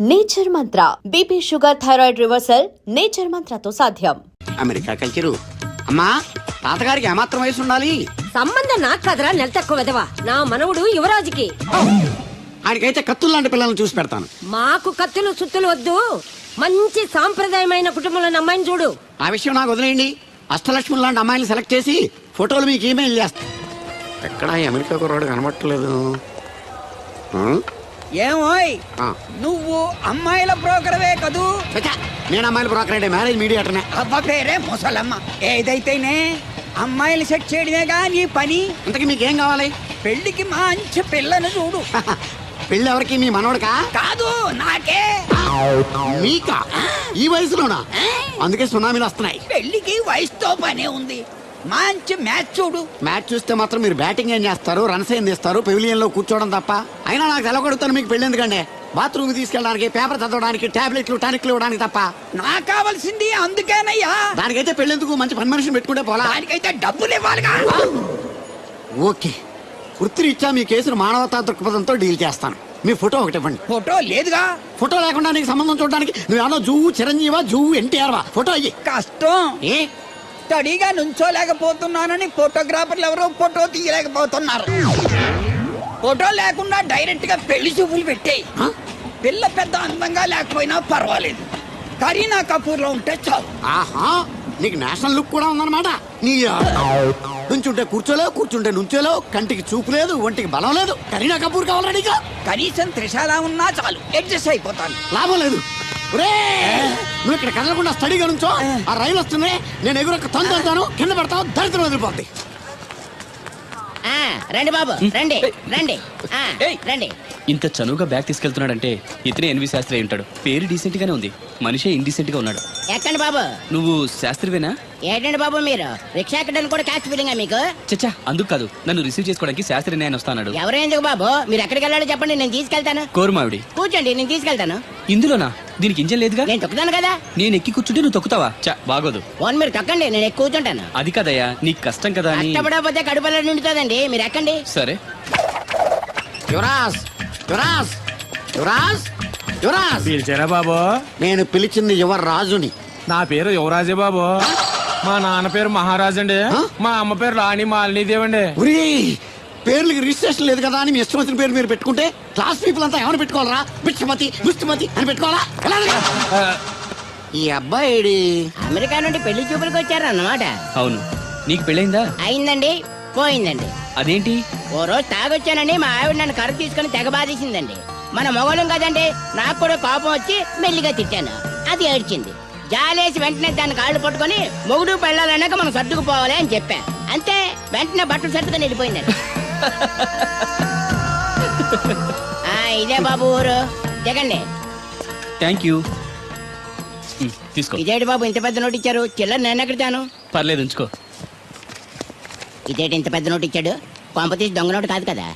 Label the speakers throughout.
Speaker 1: Nature Mantra BP sugar thyroid reversal nature మంత్రతో సాధ్యం.
Speaker 2: America culture. అమ్మా తాతగారికి ఏమాత్రం వయసు ఉండాలి?
Speaker 3: సంబంధం నాకు కదరా నెల తక్కువ విధవా నా మనవుడు యువరాజుకి.
Speaker 2: ఆయనకైతే కత్తులు లాంటి పిల్లల్ని చూసి పెడతాను.
Speaker 3: మాకు కత్తులు సుత్తులు వద్దు. మంచి సాంప్రదాయమైన కుటుంబంలో అమ్మాయిని చూడు.
Speaker 2: ఆ విషయం నాకు వదిలేయండి. అష్టలక్ష్మి లాంటి అమ్మాయిని సెలెక్ట్ చేసి ఫోటోలు మీకు ఈమెయిల్ చేస్తా. ఎక్కడ అమెరికా కుర్రాడు కనబట్టలేదు
Speaker 4: ఏమోయ్. నువ్వు అమ్మాయిల బ్రోకర్వే కదూ?
Speaker 2: నేను అమ్మాయిలు బ్రోకర్ అంటే మ్యారేజ్ మీడియాటర్నే.
Speaker 4: అవ్వ పేరే ముసలమ్మ. ఏదైతేనే అమ్మాయిలు సెట్ చేయడమేగా నీ పని.
Speaker 2: ఇంతకీ మీకేం కావాలి?
Speaker 4: పెళ్ళికి మంచి పిల్లను చూడు.
Speaker 2: పెళ్ళి ఎవరికి మీ మనవడికా
Speaker 4: కాదు నాకే.
Speaker 2: మీకా? ఈ వయసులోనా? అందుకే సునామీలు వస్తున్నాయి.
Speaker 4: పెళ్ళికి వయసుతో పనే ఉంది. మంచి మ్యాచ్ చూడు.
Speaker 2: మ్యాచ్ చూస్తే మాత్రం మీరు బ్యాటింగ్ ఏం చేస్తారు రన్స్ ఏం తీస్తారు పెవిలియన్లో కూర్చోవడం తప్ప. అయినా నాకు తెలగొడుతాను మీకు పెళ్ళి ఎందుకండి బాత్రూమ్ తీసుకెళ్ళడానికి పేపర్ చదవడానికి టాబ్లెట్లు టానిక్లు ఇవ్వడానికి తప్ప.
Speaker 4: నాకు కావాల్సింది అందుకేనయ్యా.
Speaker 2: దానికైతే పెళ్ళెందుకు మంచి పని మనిషిని పెట్టుకుంటే పోలా?
Speaker 4: దానికైతే డబ్బులు ఇవ్వాలిగా.
Speaker 2: ఓకే. వృత్తిరీత్యా మీ కేసును మానవతా దృక్పథంతో డీల్ చేస్తాను. మీ ఫోటో ఒకటి ఇవ్వండి.
Speaker 4: ఫోటో లేదుగా.
Speaker 2: ఫోటో లేకుండా నీకు సంబంధం చూడడానికి నువ్వు ఏమన్నా జువ్వు చిరంజీవా జువ్వు ఎన్టీఆర్ వా ఫోటో అయ్యి.
Speaker 4: కష్టం.
Speaker 2: ఏ?
Speaker 4: స్టడీగా నుంచోలేకపోతున్నానని ఫోటోగ్రాఫర్లు ఎవరో ఫోటో తీయలేకపోతున్నారు. ఫోటో లేకుండా డైరెక్ట్గా పెళ్ళి చూపులు పెట్టేయి? పిల్ల పెద్ద అందంగా లేకపోయినా పర్వాలేదు. కరీనా కపూర్లో ఉంటే చాలు.
Speaker 2: ఆహా నీకు నేషనల్ లుక్ కూడా ఉందన్నమాట. నీ నుంచుంటే కూర్చోలేవు కూర్చుంటే నుంచోలేవు కంటికి చూపు లేదు ఒంటికి బలం లేదు. కరీనా కపూర్ కావాలా నీకు?
Speaker 4: కనీసం త్రిశాల ఉన్నా చాలు. అడ్జస్ట్ అయిపోతాను.
Speaker 2: లాభం లేదు! నువ్వు ఇక్కడ కదలకుండా స్టడీగా నుంచో. ఆ. రైలు వస్తుంది నేను ఎగురొక్క తొందరతాను కింద పడతావు దరిద్రం వదిలిపోద్ది
Speaker 5: ఆ, రండి బాబు రండి రండి. రండి.
Speaker 6: ఇంత చనువుగా బ్యాగ్ తీసుకెళ్తున్నాడంటే ఇతనే ఎన్వి శాస్త్రి అయి ఉంటాడు. పేరు డీసెంట్ గానే ఉంది. మనిషే ఇండీసెంట్గా ఉన్నాడు.
Speaker 5: ఎక్కండి బాబు?
Speaker 6: నువ్వు శాస్త్రివేనా?
Speaker 5: ఏంటండి బాబు మీరు? రిక్షా ఎక్కడానికి కూడా క్యాష్ ఫీలింగా మీకు?
Speaker 6: చచ్చా అందుకు కాదు. నన్ను రిసీవ్ చేసుకోవడానికి శాస్త్రి నేను వస్తాడు
Speaker 5: ఎవరు ఎందుకు బాబు? మీరు ఎక్కడికి వెళ్ళాలో చెప్పండి నేను తీసుకెళ్తాను.
Speaker 6: కోరుమావిడి.
Speaker 5: కూర్చోండి నేను తీసుకెళ్తాను.
Speaker 6: ఇందులోనా? దీనికి ఇంజన్ లేదుగా?
Speaker 5: నేను తొక్కుతాను కదా?
Speaker 6: నేను ఎక్కి కూర్చుంటే నువ్వు తొక్కుతావా? చా బాగోదు.
Speaker 5: ఫోన్ మీరు తొక్కండి నేను ఎక్కువ కూర్చుంటాను.
Speaker 6: అది కదయ్యా నీకు కష్టం కదా అని.
Speaker 5: కష్టపడకపోతే కడుపులో నిండుతుందండి. మీరు ఎక్కండి.
Speaker 6: సరే.
Speaker 2: యువరాజ్! యువరాజ్! యువరాజ్! యువరాజ్!
Speaker 7: పిలిచారా బాబు?
Speaker 2: నేను పిలిచింది యువరాజుని.
Speaker 7: నా పేరు యువరాజే బాబు. మా నాన్న పేరు మహారాజ్ అండి.
Speaker 2: ఆ?
Speaker 7: మా అమ్మ పేరు రాణి మాలినీదేవి అండి.
Speaker 2: ఒరే పేర్లకి రిజిస్ట్రేషన్ లేదు కదా అని మీ ఇష్టం వచ్చిన పేరు మీరు పెట్టుకుంటే క్లాస్ పీపుల్ అంతా ఏమని పెట్టుకోవాలరా? బిచ్చమతి ముష్టిమతి అని పెట్టుకోవాలా? ఎలా ఈ అబ్బాయి
Speaker 5: అమెరికా నుండి పెళ్ళి చూపులకు వచ్చారు అన్నమాట
Speaker 6: అవును. నీకు పెళ్ళైందా?
Speaker 5: అయిందండి. పోయిందండి.
Speaker 6: అదేంటి?
Speaker 5: ఓ రోజు తాగొచ్చానని మా ఆవిడ నన్ను కర్ర తీసుకుని తెగ బాధేసిందండి. మన మొగలం కదండి నాకు కూడా కోపం వచ్చి మెల్లిగా తిట్టాను. అది ఏడ్చింది. జాలేసి వెంటనే దాన్ని కాళ్ళు పట్టుకొని మొగుడు పెళ్ళాలన్నాక మనం సర్దుకుపోవాలి అని చెప్పా. అంతే వెంటనే బట్టలు సర్దుకొని వెళ్ళిపోయిందండి ఆ, ఇదే బాబు ఊరు. దిగండి.
Speaker 6: థ్యాంక్ యూ ఉమ్, తీసుకో.
Speaker 5: ఇదేటి బాబు ఇంత పెద్ద నోటు ఇచ్చారు? చిల్లర నేను ఎక్కడితాను
Speaker 6: పర్లేదు ఉంచుకో.
Speaker 5: ఇదేటి ఇంత పెద్ద నోటు ఇచ్చాడు? కొంప తీసి దొంగ నోటు కాదు కదా.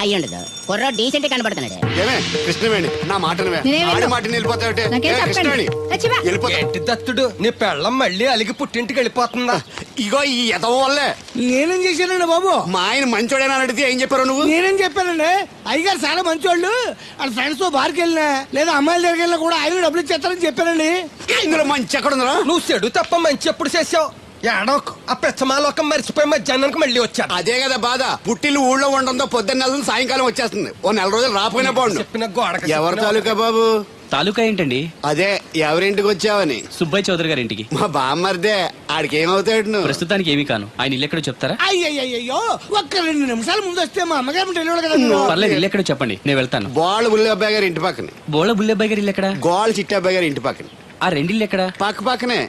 Speaker 5: అయ్యి ఉండదు. కుర్ర డీసెంట్ కనబడుతున్నాడు.
Speaker 2: ఏమే కృష్ణవేణి నా మాటను ఆడి మాటని వెళ్ళిపోతావుటే? కృష్ణవేణి వెళ్ళిపోతా.
Speaker 8: ఏంటి దత్తుడు? నీ పెళ్ళం మళ్ళీ అలిగి పుట్టింటికి వెళ్ళిపోతుందా?
Speaker 2: ఇగో ఈ ఎదవ వల్లే.
Speaker 9: నేనేం చేశానండి బాబు?
Speaker 2: మా ఆయన మంచోడేనా అని అడిగితే ఏం చెప్పారు నువ్వు?
Speaker 9: నేనేం చెప్పానండి? అయ్యగారు చాలా మంచోళ్ళు. వాళ్ళ ఫ్రెండ్స్తో బార్కి వెళ్ళినా లేదా అమ్మాయిల దగ్గరికి వెళ్ళినా కూడా ఆయన డబ్బులు ఇచ్చేస్తారని చెప్పానండి.
Speaker 2: ఇందులో మంచి ఎక్కడ ఉందా
Speaker 8: నువ్వు చెడు తప్ప మంచి ఎప్పుడు చేసావు? ఏడోకు ఆ పెచ్చమాలోకం మర్చిపోయి మధ్యాహ్నానికి మళ్ళీ వచ్చాను
Speaker 2: అదే కదా బాధ. పుట్టిల్లు ఊళ్ళో ఉండడంతో పొద్దున్న నెల సాయంకాలం వచ్చేస్తుంది. ఓ నెల రోజులు రాపోయినా బాగుండు
Speaker 8: చెప్పిన గోడకి
Speaker 2: ఎవరి
Speaker 8: చెప్పిన
Speaker 2: తాలూకా బాబు?
Speaker 6: తాలూకా ఏంటండి?
Speaker 2: అదే ఎవరింటికి వచ్చావని.
Speaker 6: సుబ్బయ్య చౌదరి గారి ఇంటికి.
Speaker 2: మా బామ్మర్దే ఆడికి ఏమవుతాడు నువ్వు?
Speaker 6: ప్రస్తుతానికి ఏమీ కాను. ఆయన ఇల్లు ఎక్కడో చెప్తారా?
Speaker 9: అయ్యయ్యో ఒక్క రెండు నిమిషాల ముందు వస్తే మా అమ్మగారు తెలియదు కదా మీరు.
Speaker 6: పర్లేదు ఇల్లు ఎక్కడో చెప్పండి. నేను వెళ్తాను.
Speaker 2: బాల్ బుల్లి అబ్బాయి గారి ఇంటి పక్కనే.
Speaker 6: బోళ బుల్లెబ్బాయి గారి ఇల్లు ఎక్కడ?
Speaker 2: గోల్ చిట్టి అబ్బాయి గారి ఇంటి పక్కనే.
Speaker 6: ఆ రెండిల్లు ఎక్కడ?
Speaker 2: పక్క పక్కనే.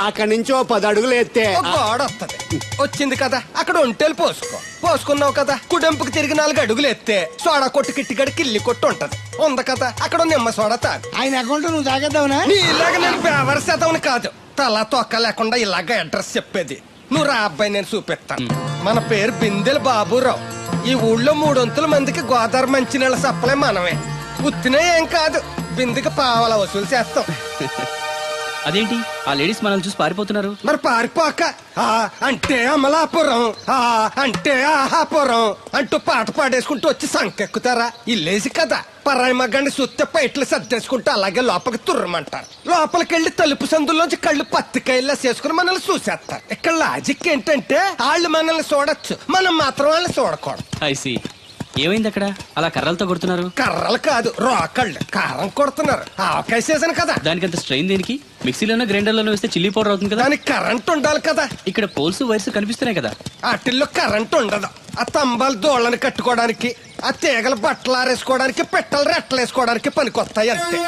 Speaker 2: అక్కడి నుంచి ఓ పది అడుగులు ఎత్తే.
Speaker 8: ఓ గోడ వస్తది వచ్చింది కదా అక్కడ ఒంటేలు పోసుకో. పోసుకున్నావు కదా కుడెంపుకి తిరిగి నాలుగు అడుగులు ఎత్తే సోడా కొట్టు కిట్టిగడి కిల్లి కొట్టు ఉంటది. ఉంది కదా అక్కడ నిమ్మ సోడా తాగు.
Speaker 9: ఆయన అకౌంట్ నువ్వు తాగేద్దావునా?
Speaker 8: నీలాగా నేను బేవర్ శాతం కాదు తల తొక్క లేకుండా ఇలాగ అడ్రస్ చెప్పేది. నువ్వు రా అబ్బాయి నేను చూపిస్తాను. మన పేరు బిందెల బాబురావు. ఈ ఊళ్ళో మూడొంతుల మందికి గోదావరి మంచినీళ్ళ సప్లై మనమే. ఉత్తినే ఏం కాదు బిందెకి పావల వసూలు చేస్తాం.
Speaker 6: అదేంటి? ఆ లేడీస్ మనల్ని చూసి పారిపోతున్నారు.
Speaker 8: మరి పారిపోక. ఆ అంటే అమలాపురం. ఆ అంటే ఆహాపురం అంటూ పాట పాడేసుకుంటూ వచ్చి సంకెక్కుతారా? ఇల్లేసి కదా పరాయి మగ్గాన్ని సుత్తే పైట్లు సర్దేసుకుంటూ అలాగే లోపలికి తుర్రమంటారు. లోపలికెళ్ళి తలుపు సందులోంచి కళ్ళు పత్తికాయల్లా చేసుకుని మనల్ని చూసేస్తారు. ఇక్కడ లాజిక్ ఏంటంటే వాళ్ళు మనల్ని చూడొచ్చు. మనం మాత్రం వాళ్ళని చూడకూడదు.
Speaker 6: ఐసి ఏమైంది అక్కడ? అలా కర్రలతో కొడుతున్నారు?
Speaker 8: కర్రలు కాదు రోకళ్ళు. కారం కొడుతున్నారు. ఆవకాయ సీజన్ కదా.
Speaker 6: దానికంత స్ట్రెయిన్ దేనికి? మిక్సీలోనో గ్రైండర్లోనో వేస్తే చిల్లీ పౌడర్ అవుతుంది కదా?
Speaker 8: దానికి కరెంట్ ఉండాలి కదా.
Speaker 6: ఇక్కడ పోల్స్ వైర్స్ కనిపిస్తున్నాయి కదా?
Speaker 8: వాటిల్లో కరెంట్ ఉండదు. ఆ తంబాలు దోళ్ళని కట్టుకోవడానికి ఆ తీగలు బట్టలు ఆరేసుకోవడానికి పెట్టలు రెట్టలు వేసుకోవడానికి పనికొస్తాయి అంతే.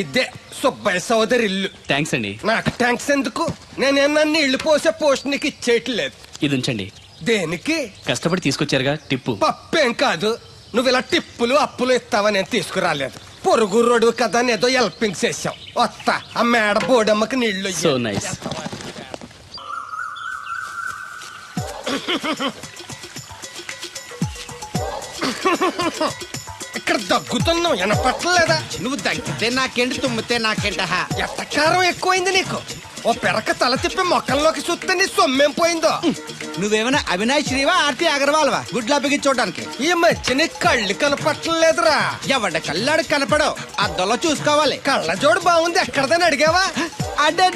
Speaker 8: ఇదే. సుబ్బయ్య సోదరి ఇల్లు
Speaker 6: థ్యాంక్స్ అండి.
Speaker 8: నాకు ట్యాంక్స్ ఎందుకు? నేనేమన్నా నీళ్ళు పోసే పోస్ట్ నీకు ఇచ్చేయట్లేదు.
Speaker 6: ఇది ఉంచండి.
Speaker 8: దేనికి?
Speaker 6: కష్టపడి తీసుకొచ్చారుగా టిప్పు.
Speaker 8: పప్పేం కాదు. నువ్వు ఇలా టిప్పులు అప్పులు ఇస్తావని నేను తీసుకురాలేదు. పొరుగు రోడ్డు కదా అని ఏదో హెల్పింగ్ చేసావు వస్తా ఆ మేడ బోడమ్మకి నీళ్ళు
Speaker 6: సో. నైస్
Speaker 8: ఇక్కడ దగ్గుతున్నావు వినపట్టలేదా
Speaker 2: నువ్వు తగ్గితే నాకేంటి తుమ్మితే నాకేంట
Speaker 8: ఎట్టకారం ఎక్కువైంది నీకు? ఓ పెరక తల తిప్పి మొక్కల్లోకి చూస్తే నీ సొమ్మేం పోయిందో?
Speaker 2: నువ్వేమైనా అవినాష్ శ్రీవా ఆర్తి అగర్వాల్వా? గుడ్లా బిగించోడానికి
Speaker 8: ఈ మధ్య నీ కళ్ళు కనపట్టలేదురా.
Speaker 2: ఎవడ కళ్ళాడు కనపడవు. అద్దంలో చూసుకోవాలి.
Speaker 8: కళ్ళజోడు బాగుంది ఎక్కడదని అడిగావా?
Speaker 2: అడ్డే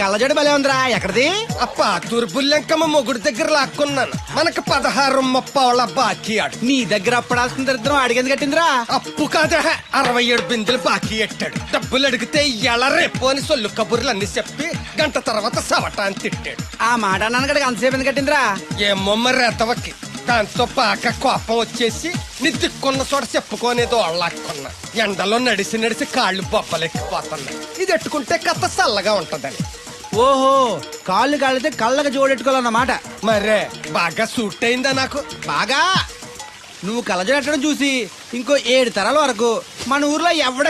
Speaker 2: కళ్ళజోడు భలే ఉందిరా ఎక్కడిది?
Speaker 8: ఆ పాతూరు బుల్లెంకమ్మ మొగుడు దగ్గర లాక్కున్నాను. మనకు పదహారు ముప్పావుల బాకీ ఆడు.
Speaker 2: నీ దగ్గర అప్పడాల్సిన దరిద్రం అడిగింది కట్టిందిరా?
Speaker 8: అప్పు కాదా అరవై ఏడు బిందెలు బాకీ ఎట్టాడు. డబ్బులు అడిగితే ఎల రేపు అని సొల్లు కబుర్లు అన్ని చెప్పి గంట తర్వాత సవటాన్ని తిట్టాడు.
Speaker 2: ఆ మాట అన్నాను అంతసేపు ఎందుకు కట్టిందిరా?
Speaker 8: ఏమో మరి ఎదవకి దాంతో బాగా కోపం వచ్చేసి నీ దిక్కున్న చోట చెప్పుకోనేదో అళ్ళాక్కున్నా ఎండలో నడిసి నడిసి కాళ్ళు బొబ్బలెక్కిపోతున్నాయి. ఇది ఎట్టుకుంటే కథ చల్లగా ఉంటదని.
Speaker 2: ఓహో కాళ్ళు కాళ్ళతో కళ్ళకు జోడెట్టుకోవాలన్నమాట
Speaker 8: మరే బాగా సూట్ అయిందా నాకు?
Speaker 2: బాగా. నువ్వు కలజడట్టడం చూసి ఇంకో ఏడు తరాల వరకు మన ఊర్లో ఎవడ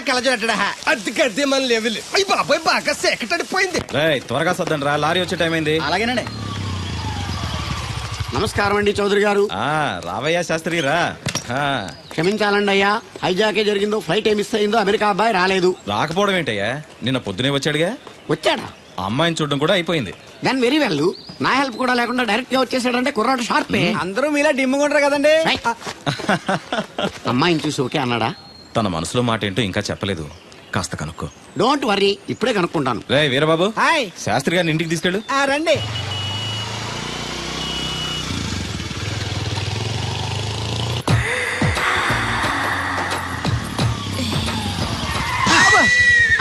Speaker 8: మన లెవెల్. అయ్యి బాబాయ్ బాగా సేకటడిపోయింది
Speaker 10: రేయ్ త్వరగా సర్దండి రా. లారీ వచ్చే టైం అయింది.
Speaker 2: అలాగేనండి. నమస్కారం అండి చౌదరి గారు.
Speaker 10: ఆ రావయ్యా శాస్త్రి రా. ఆ,
Speaker 2: క్షమించాలండి అయ్యా. హైజాకే జరిగిందో ఫ్లైట్ ఏమి మిస్ అయిందో అమెరికా అబ్బాయి రాలేదు.
Speaker 10: రాకపోవడం ఏంటయ్యా? నిన్న పొద్దునే వచ్చాడుగా?
Speaker 2: వచ్చాడా?
Speaker 10: ఆ అమ్మాయిని చూడడం కూడా అయిపోయింది.
Speaker 2: దాని వెరీ వెల్ నా హెల్ప్ కూడా లేకుండా డైరెక్ట్గా వచ్చేసాడంటే కుర్రాడు షార్పే.
Speaker 11: అందరూ మీలా డిమ్ముకుంటారు కదండి.
Speaker 2: అమ్మాయిని చూసి ఓకే అన్నాడా?
Speaker 10: తన మనసులో మాట ఏంటో ఇంకా చెప్పలేదు. కాస్త కనుక్కో.
Speaker 2: డోంట్ వరీ ఇప్పుడే కనుక్కుంటాను.
Speaker 10: రే వీరబాబు.
Speaker 11: హాయ్
Speaker 10: శాస్త్రి గారిని ఇంటికి తీసుకెళ్ళు.
Speaker 11: రండి.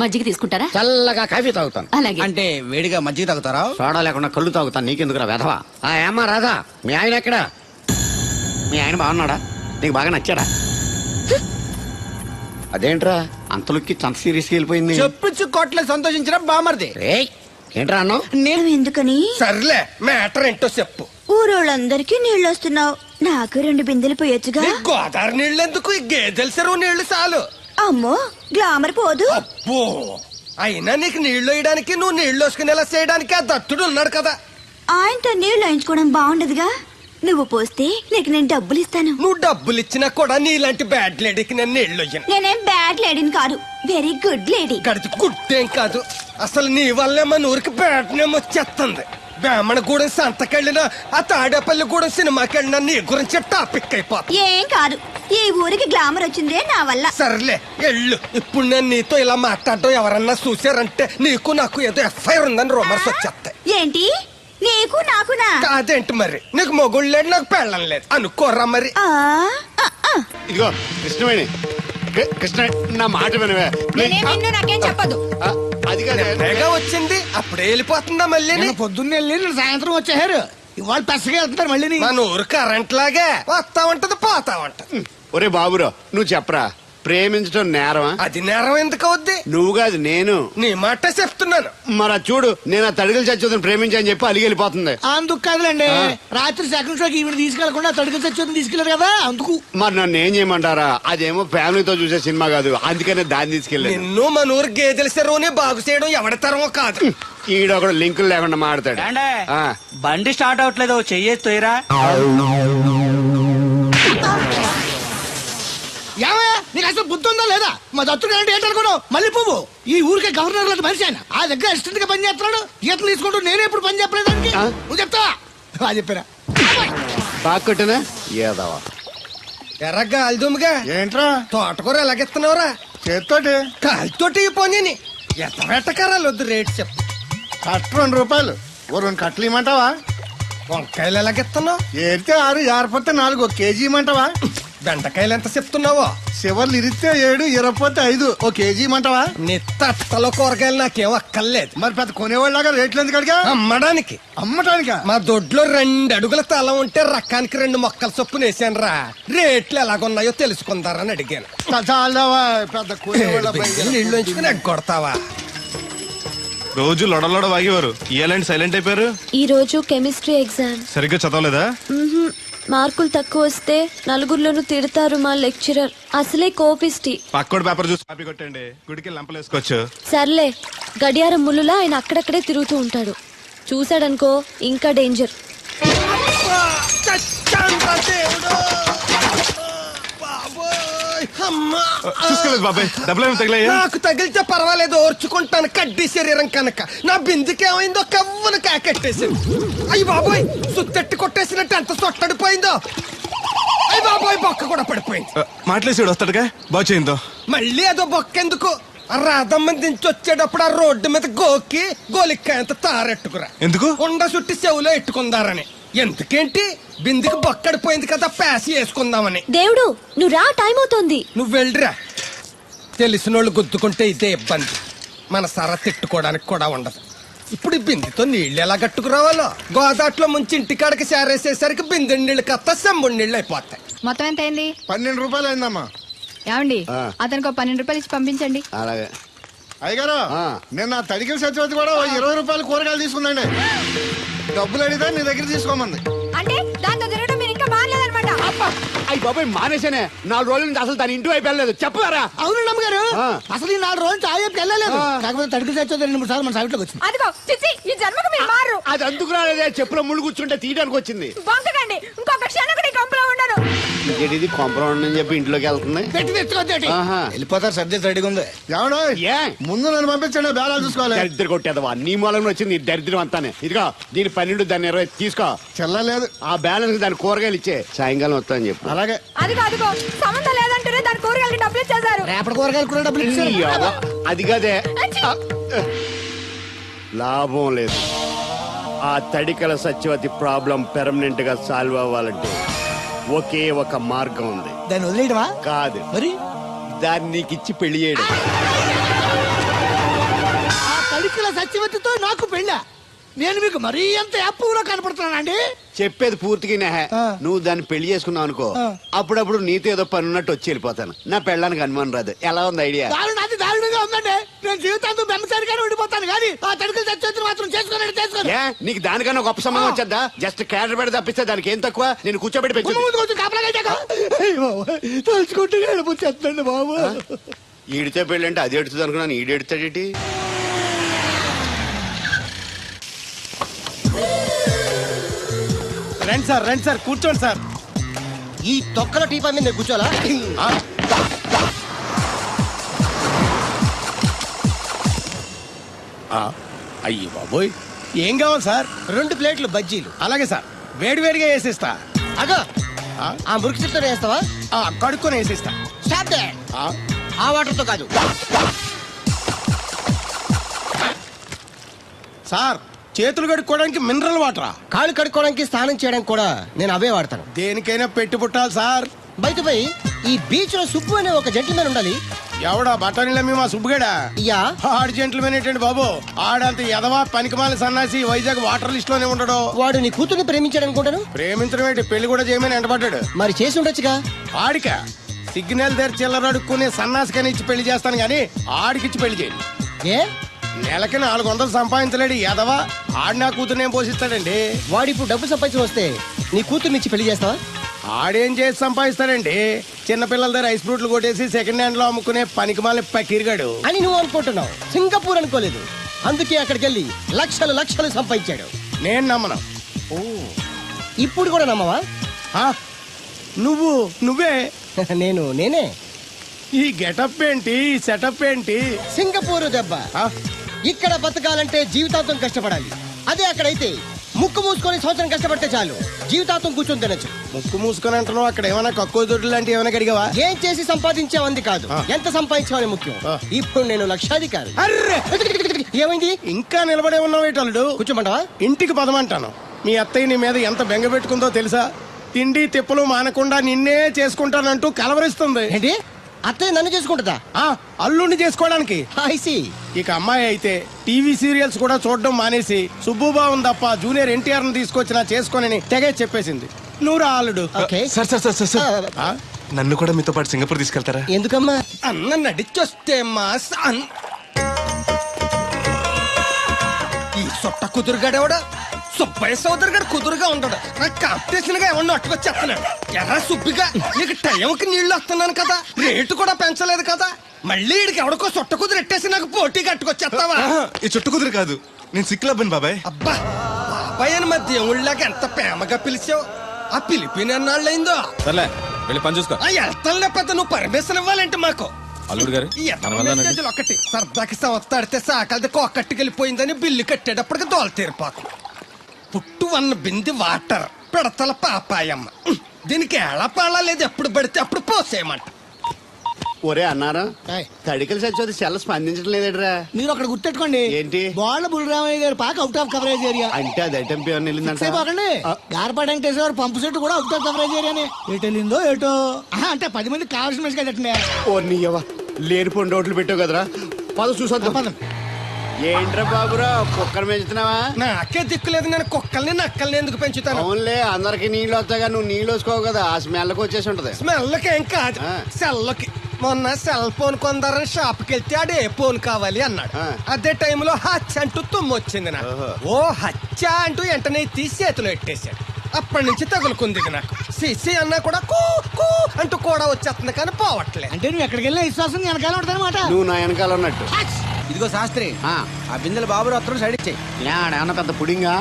Speaker 12: మజ్జిగ తీసుకుంటారా?
Speaker 2: చల్లగా కాఫీ తాగుతాను.
Speaker 12: అలాగే.
Speaker 11: అంటే వేడిగా మజ్జిగ తాగుతారా?
Speaker 2: సోడా లేకుండా కళ్ళు తాగుతాను. నీకెందుకురా వెధవా? ఆ ఏమ్మా రాధా మీ ఆయన ఎక్కడా? మీ ఆయన బాగున్నాడా? నీకు బాగా నచ్చాడా? అదేంట్రా? అంతలోకి అంత సీరియస్కి వెళ్ళిపోయింది.
Speaker 11: చెప్పుచ్చు కొట్ల సంతోషించడం బామర్ది.
Speaker 2: ఏయ్ ఏంట్రా అన్నావు?
Speaker 13: నేను ఎందుకని?
Speaker 8: సర్లే మ్యాటర్ ఏంటో చెప్పు.
Speaker 13: ఊరోళ్ళందరికీ నీళ్ళు వస్తున్నావు నాకు రెండు బిందెలు పోయొచ్చుగా.
Speaker 8: గోదావరి నీళ్ళు ఎందుకు ఈ గేదెల చెరువు నీళ్ళు చాలు.
Speaker 13: అమ్మో గ్లామర్ పోదు.
Speaker 8: అబ్బో అయినా నీకు నీళ్ళు వేయడానికి నువ్వు నీళ్ళు వేసుకునేలా చేయడానికి ఆ దత్తుడు ఉన్నాడు కదా.
Speaker 13: ఆయనతో నీళ్ళు వేయించుకోవడం బాగుండదుగా? నువ్వు పోస్తే నీకు నేను డబ్బులు ఇస్తాను.
Speaker 8: నువ్వు డబ్బులు ఇచ్చినా కూడా నీలాంటి బ్యాడ్ లేడీకి నేను నీళ్ళు ఇయ్యను
Speaker 13: నేనేం బ్యాడ్ లేడీని కాదు. వెరీ గుడ్ లేడీ
Speaker 8: గడిచి గుట్టేం కాదు. అసలు నీ వల్లే మన ఊరికి బ్యాట్నేం వచ్చేస్తుంది. బ్రాహ్మణగూడెం సంతకెళ్ళినా ఆ తాడేపల్లిగూడెం సినిమాకి వెళ్ళినా నీ గురించి టాపిక్ అయిపోతుంది.
Speaker 13: ఏం కాదు. ఈ ఊరికి గ్లామర్ వచ్చిందే నా వల్ల.
Speaker 8: సర్లే ఎళ్ళు. ఇప్పుడు నేను నీతో ఇలా మాట్లాడడం ఎవరన్నా చూసారంటే నీకు నాకు ఏదో ఎఫ్ఐఆర్ ఉందని రూమర్స్ వచ్చేస్తాయి.
Speaker 13: ఏంటి? నీకు నాకునా?
Speaker 8: కాదేంటి మరి? నీకు మొగుళ్ళు లేడు నాకు పెళ్ళం లేదు. అనుకోరా మరి.
Speaker 13: ఆ, ఆ, ఆ.
Speaker 14: ఇదిగో కృష్ణవేణి. కృ- కృష్ణ నా మాట వినవే.
Speaker 12: నాకేం చెప్పదు.
Speaker 14: ఆ, అది కాదే.
Speaker 8: తెగ వచ్చింది అప్పుడే వెళ్ళిపోతుందా మళ్ళీ
Speaker 9: నేను పొద్దున్న వెళ్ళి సాయంత్రం వచ్చేసారు. ఇవాళ పెసగా వెళ్తున్నారు మళ్ళీ
Speaker 8: మన ఊరు కరెంట్ లాగే వస్తా ఉంటది పోతా ఉంటది.
Speaker 14: ఒరే బాబురో నువ్వు చెప్పరా? ప్రేమించడం నేరమా?
Speaker 8: అది నేరం ఎందుకు అవుద్ది?
Speaker 14: నువ్వు కాదు నేను.
Speaker 8: నీ మాట చెప్తున్నాను.
Speaker 14: మరి అది చూడు నేను ఆ తడికలు చచ్చేదని ప్రేమించని చెప్పి అలిగి వెళ్ళిపోతుంది.
Speaker 9: అందుకు కాదులేండి. రాత్రి సెకండ్ షోకి ఈవిడ తీసుకెళ్ళకుండా తడుకు చచ్చి తీసుకెళ్ళారు కదా అందుకు.
Speaker 14: మరి నన్ను ఏం చేయమంటారా? అదేమో ఫ్యామిలీతో చూసే సినిమా కాదు అందుకనే దాన్ని తీసుకెళ్ళాను.
Speaker 8: నిన్ను మన ఊరు గేదెల చెరువుని బాగు చేయడం ఎవరి తరమో కాదు.
Speaker 14: ఈడొకడు లింకులు లేకుండా మాడతాడు. ఆ,
Speaker 11: బండి స్టార్ట్ అవట్లేదు చెయ్యేస్తోయరా
Speaker 9: అసలు బుద్ధి ఉందా లేదా? మా దత్తుడు అంటే ఏంటనుకున్నావు మళ్ళీ పువ్వు. ఈ ఊరికే గవర్నర్ లాంటి మనిషి ఆయన. ఆ దగ్గర అసిస్టెంట్గా పని చేస్తున్నాడు. ఈతలు తీసుకుంటూ నేనే ఎప్పుడు పని చెప్పలేదు దానికి
Speaker 14: ఆ?
Speaker 9: నువ్వు చెప్తావా? ఆ చెప్పారా.
Speaker 14: బాగా కొట్టినా? ఏదవా?
Speaker 8: దుమ్ముగా
Speaker 9: ఏంట్రా?
Speaker 8: తోటకూర ఎలాగెత్తున్నావురా?
Speaker 9: చేత్తోటి?
Speaker 8: కాలితోటి పోనీ ఎత్త పెట్టకరాలు వద్దు రేట్ చెప్పు.
Speaker 9: కట్ట రెండు రూపాయలు. ఓ రెండు కట్టలు ఇమ్మంటావా?
Speaker 8: వంకాయలు ఎలాగెత్తున్నావు?
Speaker 9: ఏరితే ఆరు జారిపోతే నాలుగు ఒక కేజీ ఇమ్మంటావా?
Speaker 8: బెండకాయలు ఎంత చెప్తున్నావో?
Speaker 9: చివర్లు ఇరిస్తే ఏడు ఇరపోతే ఐదు. ఓ కేజీ ఇమ్మంటావా?
Speaker 8: నీ తట్టలో కూరగాయలు నాకేం అక్కర్లేదు.
Speaker 9: మరి పెద్ద కొనేవాళ్ళగా రేట్లు ఎందుకు అడిగా?
Speaker 8: అమ్మడానికి.
Speaker 9: అమ్మటానికా?
Speaker 8: మా దొడ్లో రెండు అడుగుల తల ఉంటే రకానికి రెండు మొక్కల చొప్పున వేసాను రా. రేట్లు ఎలాగున్నాయో తెలుసుకుందారని అడిగాను.
Speaker 9: చాలావా పెద్ద కొనేవాళ్ళ
Speaker 8: నీళ్ళు ఉంచుకుని ఎగ్గొడతావా?
Speaker 15: రోజు లొడలోడ వాగేవారు. ఇయ్యాలంటే సైలెంట్ అయిపోయారు?
Speaker 13: ఈ రోజు కెమిస్ట్రీ ఎగ్జామ్.
Speaker 15: సరిగ్గా చదవలేదా?
Speaker 13: మ్మ్హ్మ్. మార్కులు తక్కువ వస్తే నలుగురిలోనూ తిడతారు మా లెక్చరర్. అసలే కోపిస్టి
Speaker 15: పక్కోడి పేపర్ చూసి కాపీ కొట్టండి. గుడికి లంపలేసుకోవచ్చు
Speaker 13: సర్లే గడియారం ముళ్ళులా ఆయన అక్కడక్కడే తిరుగుతూ ఉంటాడు. చూశాడనుకో ఇంకా డేంజర్.
Speaker 8: దేవుడు! బాబోయ్! అమ్మా!
Speaker 15: చూసుకోలేదు బాబాయ్. డబ్బులు ఏమి తగిలాయా?
Speaker 8: నాకు తగిలితే పర్వాలేదు ఓర్చుకుంటాను కడ్డీ శరీరం కనుక. నా బిందుకేమైందో కవ్వును కాకెట్టేసింది. అయ్యి బాబోయ్ సుత్తెట్టి కొట్టేసినట్టు ఎంత సొట్టడిపోయిందో. అయ్యి బాబోయ్ బొక్క కూడా పడిపోయింది.
Speaker 15: మాట్లాడేసాడు వస్తాడుగా? బాగు చేయిందో.
Speaker 8: మళ్ళీ అదో బొక్కెందుకు? ఆ రాధమ్మ దించి వచ్చేటప్పుడు ఆ రోడ్డు మీద గోకి గోలిక్కాయంత తారెట్టుకురా.
Speaker 15: ఎందుకు?
Speaker 8: ఉండ చుట్టి చెవులో ఎట్టుకుందారని. ఎందుకేంటి? బిందుకి బొక్కడిపోయింది కదా ప్యాసి వేసుకుందామని.
Speaker 13: దేవుడు నువ్వు రా టైం అవుతోంది.
Speaker 8: నువ్వు వెళ్ళిరా. తెలిసినోళ్ళు గుద్దుకుంటే ఇదే ఇబ్బంది. మన సర తిట్టుకోవడానికి కూడా ఉండదు. ఇప్పుడు ఈ బిందెతో నీళ్ళు ఎలా కట్టుకురావాలో గోదాట్లో ముంచి ఇంటికాడకి చేరేసేసరికి బిందె నీళ్ళు కత్త సెంబుడు నీళ్ళు అయిపోతాయి.
Speaker 3: మొత్తం ఎంత అయింది?
Speaker 9: పన్నెండు రూపాయలు అయిందమ్మా.
Speaker 3: ఏమండి?
Speaker 14: ఆ.
Speaker 3: అతనికి ఒక పన్నెండు రూపాయలు ఇచ్చి పంపించండి.
Speaker 14: అలాగే.
Speaker 9: అయ్యగారు
Speaker 14: ఆ.
Speaker 9: నిన్న తడికిల సత్యవతి కూడా ఓ ఇరవై రూపాయలు కూరగాయలు తీసుకుందండి. డబ్బులు అడిగితే నీ దగ్గర తీసుకోమంది.
Speaker 3: అంటే దాంతో తిరగడం మీరు ఇంకా మారలేదన్నమాట
Speaker 14: అయ్యి బాబాయ్ మానేశానే. నాలుగు రోజుల నుంచి అసలు దాని ఇంటి వైపు వెళ్ళలేదు. చెప్పారా
Speaker 9: అవును అమ్మగారు
Speaker 14: ఆ.
Speaker 9: అసలు ఈ నాలుగు రోజులు చాయ్ వెళ్ళలేదు. కాకపోతే తడికి సత్యవతి రెండు మూడు సార్లు మన సైట్లోకి వచ్చింది.
Speaker 3: అదిగో చిచ్చి ఈ జన్మకు మీరు మారు
Speaker 14: అది అందుకు రాలేదే. చెప్పులో ముళ్ళు కూర్చుంటే తీయడానికి వచ్చింది.
Speaker 3: బొంకకండి ఇంకొక క్షణం కూడా ఈ కంపులో ఉండను.
Speaker 14: ఇది కొంపరం అని చెప్పి ఇంట్లోకి వెళ్తుంది.
Speaker 9: పెట్టి
Speaker 14: ఆహా.
Speaker 9: వెళ్ళిపోతారు సబ్జెక్ట్ రెడీగా ఉంది ఎవడో
Speaker 14: ఏ?
Speaker 9: ముందు నన్ను పంపించండి బేరాలు చూసుకోవాలి.
Speaker 14: దరిద్ర కొట్టేదవా? నీ మూలంగా వచ్చింది ఈ దరిద్రం అంతానే. ఇదిగో దీని పన్నెండు దాన్ని ఇరవై తీసుకో.
Speaker 9: చెల్లలేదు
Speaker 14: ఆ బ్యాలెన్స్ దాని కూరగాయలు ఇచ్చే. సాయంకాలం వస్తా అని చెప్పు.
Speaker 9: అలాగే.
Speaker 3: అదిగో అదిగో సంబంధం లేదంటూనే దాని కూరగాయలకి డబ్బులు ఇచ్చేశారు.
Speaker 9: రేపటి కూరగాయలు కూడా డబ్బులు ఇచ్చారు.
Speaker 14: ఈ అవ్వ, అది కదే. ఆ, లాభం లేదు. ఆ తడికల సత్యవతి ప్రాబ్లం పెర్మనెంట్గా సాల్వ్ అవ్వాలంటే. ఒకే ఒక మార్గం ఉంది.
Speaker 9: దాన్ని వదిలేయడమా?
Speaker 14: కాదు.
Speaker 9: మరి?
Speaker 14: దాన్ని నీకు ఇచ్చి పెళ్ళి చేయడం.
Speaker 9: ఆ సత్యవతితో నాకు పెళ్ళా? నేను మీకు మరీ ఎంత యాప్లో కనపడుతున్నానండి.
Speaker 14: చెప్పేది పూర్తిగా నెహ. నువ్వు దాన్ని పెళ్ళి చేసుకున్నావు అనుకో. అప్పుడప్పుడు నీతో ఏదో పని ఉన్నట్టు వచ్చి వెళ్ళిపోతాను. నా పెళ్ళడానికి అనుమానం రాదు. ఎలా ఉంది ఐడియా
Speaker 9: దారుణ అది దారుణంగా ఉందండి. నేను జీవితాంతం బెమ్మసారిగానే ఉండిపోతాను కానీ ఆ తడికిల సత్యవతిని మాత్రం
Speaker 14: ఏ నీకు దానికన్నా గొప్ప సంబంధం వచ్చేద్దా? జస్ట్ క్యాడర్ పెడితే తప్పిస్తే దానికి ఏం తక్కువ? నేను కూర్చోబెట్టి
Speaker 9: గుమ్మ
Speaker 14: పెంచు.
Speaker 9: ముందు కొంచెం కాపలాగా తలుచుకుంటే వెళ్ళిపోతుందండి బాబు.
Speaker 14: ఈడితే పెళ్ళి అంటే అది ఎడుతుంది అనుకున్నాను ఈడు
Speaker 8: రండి సార్ రండి సార్ కూర్చోండి సార్.
Speaker 16: ఈ తొక్కల టీపా మీద నేను కూర్చోాలా
Speaker 8: అయ్యి బాబోయ్. ఏం కావాలి సార్?
Speaker 16: రెండు ప్లేట్లు బజ్జీలు.
Speaker 8: అలాగే సార్ వేడివేడిగా వేసిస్తా.
Speaker 16: అగో ఆ? మురికి చెప్తా వేస్తావా?
Speaker 8: ఆ, కడుక్కొని వేసిస్తా.
Speaker 16: స్టాప్
Speaker 8: ఆ,
Speaker 16: ఆ వాటర్తో కాదు.
Speaker 8: సార్ చేతులు కడుక్కోవడానికి మినరల్ వాటరా
Speaker 16: కాళ్ళు కడుక్కోవడానికి స్నానం చేయడానికి కూడా నేను అవే వాడతాను.
Speaker 8: దేనికైనా పెట్టి పుట్టాలి సార్.
Speaker 16: బయట పోయి ఈ బీచ్లో సుబ్బు అనే ఒక జెంటిల్మెన్ ఉండాలి.
Speaker 8: ఎవడా బఠానీలమ్మి మా సుబ్బుగడా?
Speaker 16: యా.
Speaker 8: ఆడు జెంట్లమెన్ ఏంటండి బాబు? ఆడంత ఎదవా పనికిమాల సన్నాసి వైజాగ్ వాటర్ లిస్ట్లోనే ఉండడు.
Speaker 16: వాడు నీ కూతుర్ని ప్రేమించాడు అనుకుంటాను.
Speaker 8: ప్రేమించడం ఏంటి? పెళ్ళి కూడా చేయమని ఎంటబడ్డాడు
Speaker 16: మరి చేసి ఉండొచ్చుగా?
Speaker 8: ఆడిక. సిగ్నల్ దగ్గర చిల్లర అడుక్కునే సన్నాసికని ఇచ్చి పెళ్ళి చేస్తాను గానీ ఆడికిచ్చి పెళ్ళి చేయండి
Speaker 16: ఏ?
Speaker 8: నెలకి నాలుగు వందలు సంపాదించలేడు ఎదవా ఆడి నా కూతురునేం పోషిస్తాడండి?
Speaker 16: వాడు ఇప్పుడు డబ్బు సంపాదించి వస్తే నీ కూతుర్ని ఇచ్చి పెళ్ళి చేస్తావా?
Speaker 8: ఆడేం చేసి సంపాదిస్తాడండి? చిన్నపిల్లల దగ్గర ఐస్ ఫ్రూట్లు కొట్టేసి సెకండ్ హ్యాండ్లో అమ్ముకునే పనికిమాల పకీర్గాడు.
Speaker 16: అని నువ్వు అనుకుంటున్నావు. సింగపూర్ అనుకోలేదు. అందుకే అక్కడికి వెళ్ళి లక్షలు లక్షలు సంపాదించాడు.
Speaker 8: నేను నమ్మను.
Speaker 16: ఇప్పుడు కూడా నమ్మవా?
Speaker 8: ఆ? నువ్వు నువ్వే.
Speaker 16: నేను నేనే.
Speaker 8: ఈ గెటప్ ఏంటి? సెటప్ ఏంటి?
Speaker 16: సింగపూర్ దెబ్బ.
Speaker 8: ఆ?
Speaker 16: ఇక్కడ బతకాలంటే జీవితాంతం కష్టపడాలి. అదే అక్కడైతే ముక్కు మూసుకొని సంవత్సరం కష్టపడితే చాలు. జీవితాంతం కూర్చొని తినచ్చు.
Speaker 8: ముక్కు మూసుకొని అంటున్నావు అక్కడ ఏమైనా కక్కువ దొడ్లు లాంటి ఏమైనా కడిగావా?
Speaker 16: ఏం చేసి సంపాదించావంది కాదు. ఎంత సంపాదించావని ముఖ్యం. ఇప్పుడు నేను లక్షాధికారి.
Speaker 8: అర్రే!
Speaker 16: ఏమైంది?
Speaker 8: ఇంకా నిలబడే ఉన్నావు ఏటల్లుడు
Speaker 16: కూర్చోమంటావా?
Speaker 8: ఇంటికి పదమంటాను. మీ అత్తయ్య నీ మీద ఎంత బెంగ పెట్టుకుందో తెలుసా? తిండి తిప్పలు మానకుండా నిన్నే చేసుకుంటానంటూ కలవరిస్తుంది.
Speaker 16: ఏంటి? అత్తయ్య నన్ను చేసుకుంటుందా?
Speaker 8: ఆ అల్లుడిని చేసుకోవడానికి.
Speaker 16: ఐసి
Speaker 8: ఇక అమ్మాయి అయితే టీవీ సీరియల్స్ కూడా చూడడం మానేసి సుబ్బుబాబు తప్ప జూనియర్ ఎన్టీఆర్ని తీసుకొచ్చినా చేసుకోనని తెగే చెప్పేసింది. నువ్వు రా అల్లుడు.
Speaker 16: Okay.
Speaker 15: Sir sir sir sir sir.
Speaker 8: ఆ?
Speaker 15: నన్ను కూడా మీతో పాటు సింగపూర్ తీసుకెళ్తారా?
Speaker 16: ఎందుకమ్మా?
Speaker 8: అన్న నడిచొస్తే మాస్ అన్ ఈ సొట్ట కుదురుగాడేవాడు? సుబ్బయ్య సోదరు గారు కుదురుగా ఉండడు. నాకు కాంపిటీషన్గా ఎవరిని అట్టుకొచ్చేస్తున్నాడు. ఎర్ర సుబ్బిగా నీకు టైంకి నీళ్ళు వస్తున్నాను కదా. రేటు కూడా పెంచలేదు కదా. మళ్ళీ ఈడికి ఎవడికో సొట్ట కుదురు ఎట్టేసి నాకు పోటీ కట్టుకొచ్చేస్తావా?
Speaker 15: ఈ చుట్టు కుదురు కాదు. నేను సిక్కులు అబ్బాను బాబాయ్.
Speaker 8: అబ్బా బాబాయ్ అని మా దేవుళ్ళకి ఎంత ప్రేమగా పిలిచావు? ఆ పిలిపిన ఎన్నాళ్ళైందో
Speaker 10: సర్లే వెళ్ళి పని చూసుకో.
Speaker 8: ఆ వెళ్తానులే పెద్ద నువ్వు పర్మిషన్ ఇవ్వాలంటే మాకు?
Speaker 10: అల్లుడు గారు
Speaker 8: ఒకటి సరదాకి సంవత్సరాడితే సాకలది కోకట్టుకెళ్ళిపోయిందని బిల్లు కట్టేటప్పటికి దోల తీరిపోతుంది. పుట్టు వన్న బింది వాటర్ పిడతల పాపాయమ్మ. దీనికి ఎలా పాలా లేదు ఎప్పుడు పడితే అప్పుడు పోసేయమంట.
Speaker 2: ఒరే అన్నారా తడికలు చచ్చి సెల్ స్పందించడం లేదట్రా
Speaker 16: మీరు అక్కడ గుర్తెట్టుకోండి.
Speaker 2: ఏంటి?
Speaker 16: బాల బుల్రామయ్య గారు పాక అవుట్ ఆఫ్ కవరేజ్ ఏరియా
Speaker 2: అంటే అది ఐటమ్ పేరు వెళ్ళిందంట?
Speaker 16: గార్పాడు వెంకటేశ్వర గారు పంపు సెట్ కూడా అవుట్ ఆఫ్ కవరేజ్ ఏరియానే ఎటు వెళ్ళిందో ఏటో ఆహా, అంటే పది మంది కావాల్సిన మనిషి కదండి
Speaker 2: ఓ నీయవ్వ లేని పొండి రోడ్లు పెట్టావు కదరా. పద చూసొద్దాం. ఏంట్రా బాబురా కుక్కర్ పెంచుతున్నావా?
Speaker 8: నాకే దిక్కులేదు నేను కుక్కల్ని నక్కల్ని ఎందుకు పెంచుతాను?
Speaker 2: అవునులే అందరికి నీళ్ళు వస్తాగా నువ్వు నీళ్ళు వేసుకోవు కదా ఆ స్మెల్కి వచ్చేసి ఉంటది.
Speaker 8: స్మెల్కి ఏం కాదు
Speaker 2: ఆ.
Speaker 8: సెల్కి. మొన్న సెల్ ఫోన్ కొందరని షాప్కి వెళ్తే ఆడే ఫోన్ కావాలి అన్నాడు. అదే టైంలో హచ్చ అంటూ తుమ్ము వచ్చింది నాకు. ఓ హచ్చ అంటూ వెంటనే తీసి చేతిలో ఎట్టేశాడు. అప్పటి నుంచి తగులుకుంది నాకు. సిసి అన్నా కూడా కూ కూ అంటూ కూడా వచ్చేస్తుంది కానీ పోవట్లేదు.
Speaker 16: అంటే నువ్వు ఎక్కడికి వెళ్ళినా విశ్వాసం వెనకాల ఉంటుందన్నమాట.
Speaker 2: నువ్వు నా వెనకాల ఉన్నట్టు.
Speaker 11: ఇదిగో శాస్త్రి
Speaker 2: ఆ,
Speaker 11: బిందెల బాబు వస్త్రం సైడ్ ఇచ్చేయి.
Speaker 2: ఏమన్నా పెద్ద పుడింగా?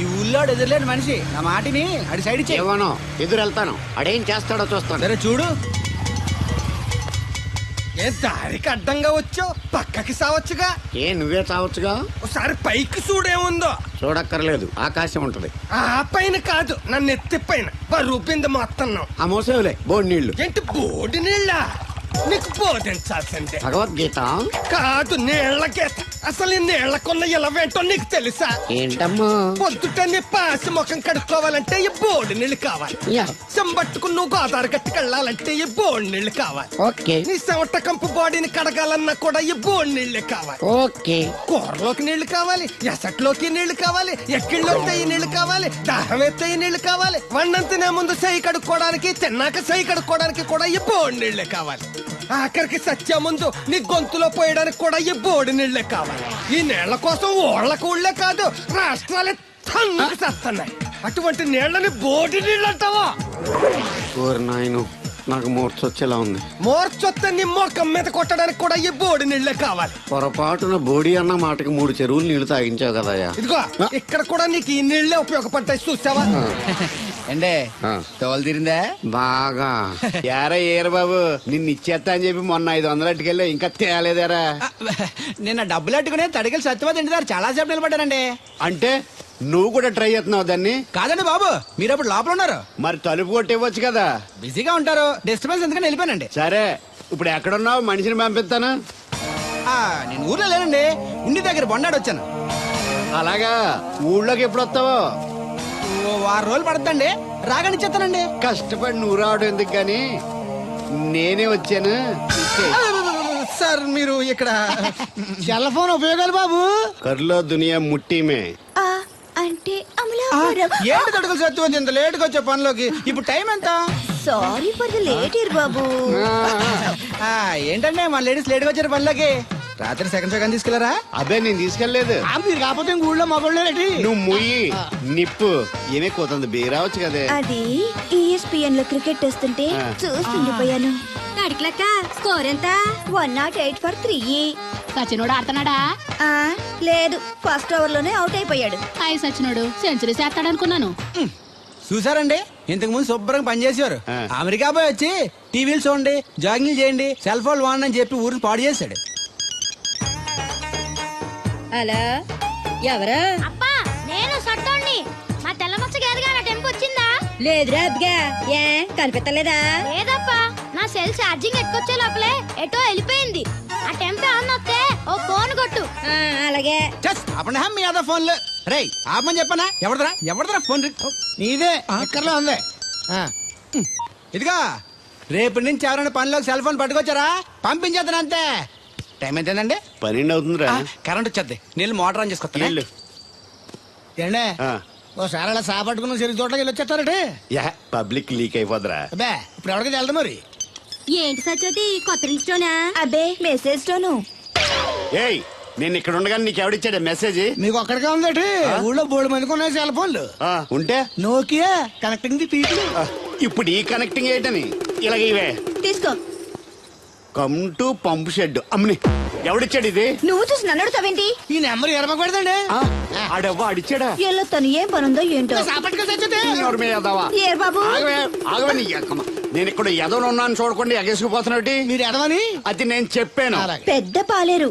Speaker 11: ఈ ఊళ్ళో ఎదురులేని మనిషి నా మాటిని అడి సైడ్ ఇచ్చేయి.
Speaker 2: ఏమనో ఎదురు వెళ్తాను అడేం చేస్తాడో చూస్తాను.
Speaker 11: సరే చూడు.
Speaker 8: ఏ దారికి అడ్డంగా వచ్చావు? పక్కకి సావచ్చుగా?
Speaker 2: ఏ నువ్వే చావచ్చుగా
Speaker 8: ఒకసారి పైకి చూడేముందో?
Speaker 2: చూడక్కర్లేదు ఆకాశం ఉంటది.
Speaker 8: ఆ పైన కాదు నన్ను ఎత్తి పైన బిందె మొత్తం
Speaker 2: ఆ మోసేవులే బోడి నీళ్ళు
Speaker 8: ఏంటి బోడి నీళ్ళ? నీకు బోధించాల్సిందే.
Speaker 2: భగవద్గీత?
Speaker 8: కాదు నీళ్ళ గీత. అసలు ఈ నీళ్ళకున్న ఇలవేంటో నీకు తెలుసా?
Speaker 2: ఏంటమ్మా?
Speaker 8: పొద్దుట నీ పాసి ముఖం కడుక్కోవాలంటే ఈ బోడి నీళ్ళు కావాలి.
Speaker 2: యా.
Speaker 8: చెంబట్టుకుని నువ్వు గోదావరి గట్టుకు వెళ్ళాలంటే ఈ బోడి నీళ్ళు కావాలి.
Speaker 2: ఓకే.
Speaker 8: నీ చెమట కంపు బాడీని కడగాలన్నా కూడా ఈ బోడి నీళ్ళే కావాలి.
Speaker 2: ఓకే.
Speaker 8: కూరలోకి నీళ్ళు కావాలి ఎసట్లోకి నీళ్ళు కావాలి ఎక్కిళ్ళొస్తే ఈ నీళ్ళు కావాలి దాహం ఎత్తే ఈ నీళ్ళు కావాలి వండం తినే ముందు సై కడుక్కోవడానికి తిన్నాక సై కడుక్కోవడానికి కూడా ఈ బోడి నీళ్ళే కావాలి. ఆఖరికి సత్య ముందు నీ గొంతులో పోయడానికి కూడా ఈ బోడి నీళ్ళే కావాలి. ఈ నీళ్ళ కోసం ఓళ్ళకు ఊళ్ళే కాదు రాష్ట్రాలే తన్నుకు చేస్తున్నాయి. అటువంటి నీళ్ళని బోడి నీళ్ళు అంటావా
Speaker 2: ఓరి నాయను నాకు మూర్చ వచ్చేలా ఉంది.
Speaker 8: మోర్చొత్తే నీ మొఖం మీద కొట్టడానికి కూడా ఈ బోడి నీళ్ళే కావాలి.
Speaker 2: పొరపాటున బోడి అన్న మాటకి మూడు చెరువులు నీళ్ళు తాగించావు కదయ్యా.
Speaker 8: ఇదిగో ఇక్కడ కూడా నీకు ఈ నీళ్ళే ఉపయోగపడతాయి చూసావా?
Speaker 14: ఆ.
Speaker 11: తోలు తీరిందా?
Speaker 14: బాగా. ఏరా ఏరు బాబు నిన్ను ఇచ్చేస్తా అని చెప్పి మొన్న ఐదు వందలు అట్టుకెళ్ళి ఇంకా తేలేదారా?
Speaker 11: నిన్న డబ్బులు అట్టుకునే తడికలు సత్యవతి ఇంటి దగ్గర చాలా సేపు నిలబడ్డారండి
Speaker 14: అంటే నువ్వు కూడా ట్రై చేస్తున్నావు దాన్ని?
Speaker 11: కాదండి బాబు మీరు అప్పుడు లోపల ఉన్నారు.
Speaker 14: మరి తలుపు కొట్టివ్వచ్చు కదా?
Speaker 11: బిజీగా ఉంటారు డిస్టర్బెన్స్ ఎందుకని వెళ్ళిపోయానండి.
Speaker 14: సరే ఇప్పుడు ఎక్కడున్నావు? మనిషిని పంపిస్తాను.
Speaker 11: నేను ఊర్లో లేనండి ఇంటి దగ్గర బొండాడు వచ్చాను.
Speaker 14: అలాగా? ఊళ్ళోకి ఎప్పుడు వస్తావో?
Speaker 11: ఓ వారం రోజులు పడుతుందండి రాగానే చెప్తానండి
Speaker 14: కష్టపడి నువ్వు రావడం ఎందుకు కానీ నేనే వచ్చాను.
Speaker 11: సార్ మీరు ఇక్కడ
Speaker 9: సెల్ ఫోన్ ఉపయోగాలు బాబు
Speaker 14: కర్లో దునియా ముట్టిమే
Speaker 13: అంటే
Speaker 11: ఆ, ఏంటి తడుకలు సత్యవతి ఇంత లేటుగా వచ్చే పనిలోకి ఇప్పుడు టైం ఎంత
Speaker 13: సారీ ఫర్ ద లేట్ ఇయర్ బాబు
Speaker 11: ఆ, ఏంటంటే మా లేడీస్ లేటుగా వచ్చారు పనిలోకి రాత్రి సెకండ్ సెకండ్ తీసుకెళ్ళారా
Speaker 14: అదే నేను తీసుకెళ్ళేదు
Speaker 9: ఆ, మీరు కాకపోతే ఇంక ఊళ్ళో మగోళ్ళేటి
Speaker 14: నువ్వు ముయ్యి నిప్పు ఏమే కోతుంది బీరావచ్చు కదే.
Speaker 13: అది ఈఎస్పిఎన్లో క్రికెట్ వస్తుంటే చూస్తుండిపోయాను
Speaker 3: అడిగిలక్క స్కోర్ ఎంత?
Speaker 13: One not eight for three
Speaker 3: సచినోడు ఆడుతున్నాడా?
Speaker 13: లేదు ఫస్ట్ ఓవర్లోనే అవుట్ అయిపోయాడు.
Speaker 3: హాయ్ సచినోడు సెంచరీ చేస్తాడనుకున్నాను.
Speaker 11: చూసారండి? ఇంతకు ముందు శుభ్రంగా పనిచేసేవారు.
Speaker 14: ఆ.
Speaker 11: అమెరికా పోయి వచ్చి టీవీలు చూడండి జాగింగ్ చేయండి సెల్ ఫోన్ వాడండి అని చెప్పి ఊరిని పాడు చేశాడు.
Speaker 12: అలా? ఎవరా?
Speaker 3: అప్పా నేను సట్టోండి మా తెల్ల మచ్చ గారిగా నా టెంపు వచ్చిందా?
Speaker 12: లేదురా అబ్బగా. ఏ కనిపెట్టలేదా
Speaker 3: లేదప్పా నా సెల్ ఛార్జింగ్ ఎక్కొచ్చే లోపలే ఎటో వెళ్ళిపోయింది. ఆ టెంపే అన్న వస్తే ఓ ఫోన్ కొట్టు.
Speaker 12: ఆ, అలాగే.
Speaker 11: జస్ట్ అప్పుడు మీ అదా ఫోన్లు. రేయ్ ఆపమని చెప్పనా? ఎవడదరా ఎవడదరా ఫోన్ రి- ఓ,
Speaker 9: నీదే ఎక్కర్లో ఉంది. ఆ,
Speaker 11: ఇదిగా రేపు నుంచి ఎవరైనా పనిలోకి సెల్ ఫోన్ పట్టుకొచ్చారా? పంపించేద్దాను అంతే. టైం ఎంతేనండి
Speaker 14: పన్నెండు అవుతుందిరా.
Speaker 11: కరెంట్ వచ్చేద్ది నీళ్ళు మోటార్ ఆన్ చేసుకొస్తాను.
Speaker 14: వెళ్ళు.
Speaker 9: ఏండే?
Speaker 14: ఆ.
Speaker 9: ఓసారి అలా సాపట్టుకున్న సరి చోట్లకి వెళ్ళి వచ్చేస్తారటే
Speaker 14: యా పబ్లిక్ లీక్ అయిపోద్రా
Speaker 9: అబ్బే ఇప్పుడు ఎవరికి వెళ్దాం మరి?
Speaker 3: ఏంటి సత్యవతి కొత్త రింగ్స్టోనా
Speaker 13: అబ్బే మెసేజ్ తోను.
Speaker 14: ఏయ్ నేను ఇక్కడ ఉండగా నీకు ఎవడిచ్చాడే మెసేజ్
Speaker 9: మీకు ఒక్కడికే ఉందటి ఊళ్ళో బోడు మందికి ఉన్నాయి సెల్ ఫోన్లు.
Speaker 14: ఉంటే?
Speaker 9: నోకియా కనెక్టింగ్ ది పీపుల్
Speaker 14: ఇప్పుడు ఈ కనెక్టింగ్ ఏంటని? ఇలాగ ఇవే.
Speaker 13: తీసుకో.
Speaker 14: Come to pump shed. అమ్మని ఎవడిచ్చాడు ఇది?
Speaker 13: నువ్వు చూసి నన్ను అడుగుతావేంటి?
Speaker 9: ఈ నెంబర్
Speaker 14: ఆ, ఆడవ్వ అడిచాడా
Speaker 13: ఎల్లో తను ఏం పనుందో ఏంటో? ఏ బాబు.
Speaker 14: నేను ఇక్కడ ఎదవను ఉన్నాను చూడకుండా ఎగేసుకుపోతున్నట్టు
Speaker 9: మీరు ఎదవని?
Speaker 14: అది నేను చెప్పాను.
Speaker 13: పెద్ద పాలేరు.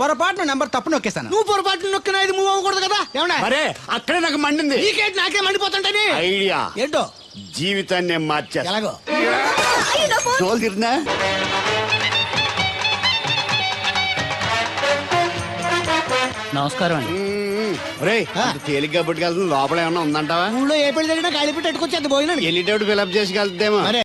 Speaker 11: పొరపాటున నంబర్ తప్పు నొక్కేశాను.
Speaker 9: నువ్వు పొరపాటు నొక్కిన ఇది మూవ్ అవ్వకూడదు కదా? ఏమన్నా
Speaker 14: మరే అక్కడే నాకు మండింది.
Speaker 9: నీకేంటి నాకే మండిపోతుంటని.
Speaker 14: ఐడియా.
Speaker 9: ఏంటో?
Speaker 14: జీవితాన్ని నేను మార్చా
Speaker 9: ఎలాగో
Speaker 14: తిరిగినా
Speaker 6: నమస్కారం అండి.
Speaker 14: రే తేలిగ్గా పట్టుకెళ్తుంది. లోపల ఏమన్నా ఉందంటావా?
Speaker 9: ఊళ్ళో ఏ పెళ్ళి జరిగినా గాలిపెట్టి ఎట్టుకొచ్చేది పోయినా
Speaker 14: వెళ్ళేటప్పుడు ఫిలప్ చేసి వెళ్తేమో
Speaker 9: మరే.